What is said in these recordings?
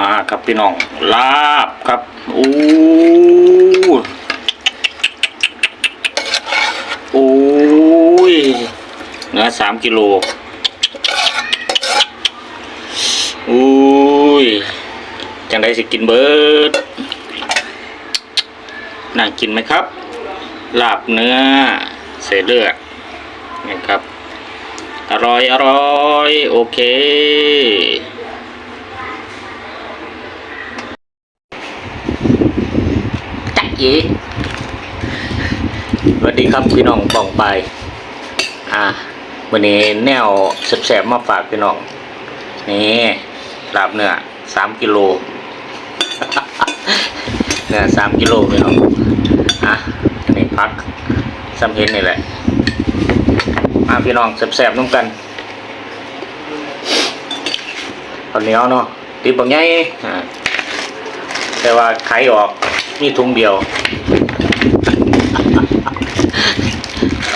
มาครับพี่น้องลาบครับอู้โอ้ยเนื้อสามกิโลโอ้ยจังได้สิกินเบิดน่ากินไหมครับ ลาบเนื้อเศษเลือดนะครับ อร่อย อร่อย โอเค กสวัสดีครับพี่น้องปองไป อ่าวันนี้แนวแสบๆมาฝากพี่น้อง นี่ลาบเนื้อสามกิโลเนื้อสามกิโลพี่น้องอะนนี้พักซ้ำเห็นนี่แหละ มาพี่น้องแสบๆน้ำกันตอนเนี้ยเนาะติดบางไงแต่ว่าไขออก มีถุงเดียว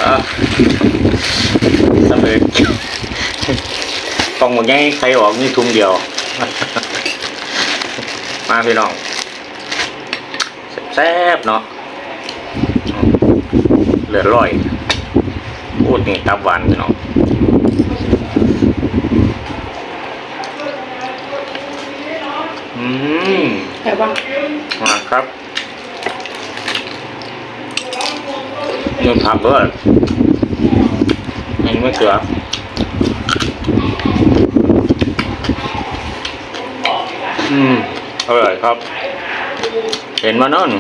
อะสำเร็จกล่องบางไงไขออกมีถุงเดียว มาพี่น้องแซ่บๆเนาะเหลือร้อยพูดนี่ตับหวานพี่น้องอืมแต่ว่ามาครับ เงินผักด้วยอันไม่เกลืออืมอร่อยครับ เห็นมานั่น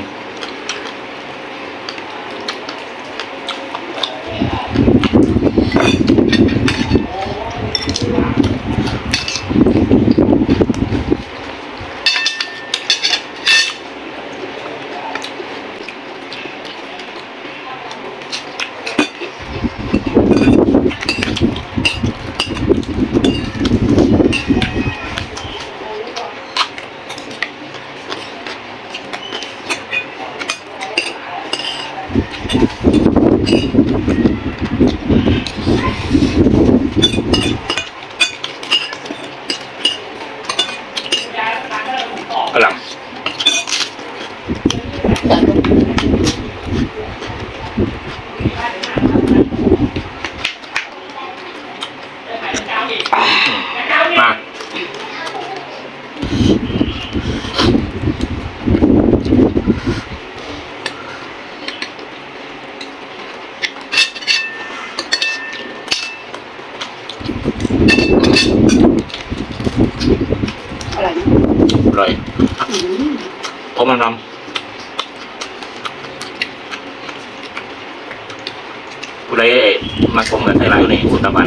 กำลังมา อะไรนะ อร่อย อืม พราะมันทำผู้ใดมาผมกับไทยรัฐอยู่ในอุตตะวัน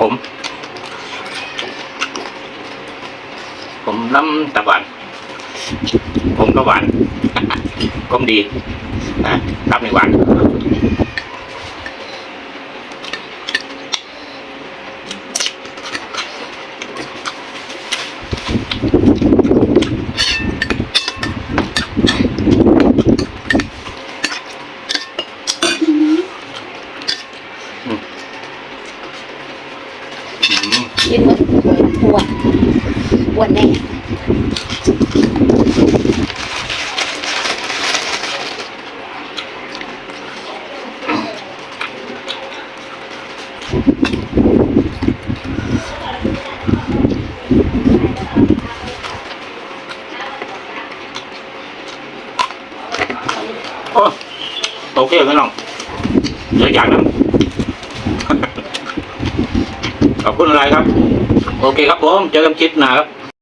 ผม ผมน้ำตะวัน ผมก็หวานก้มดี นะรับในหวาน อืมอืม กินหมด อ้วนอ้วนแน่โอ้โอเคพี่น้องเดี๋ยวอย่างนั้น ขอบคุณอะไรครับ โอเคครับผม เจอกันคลิปหน้าครับ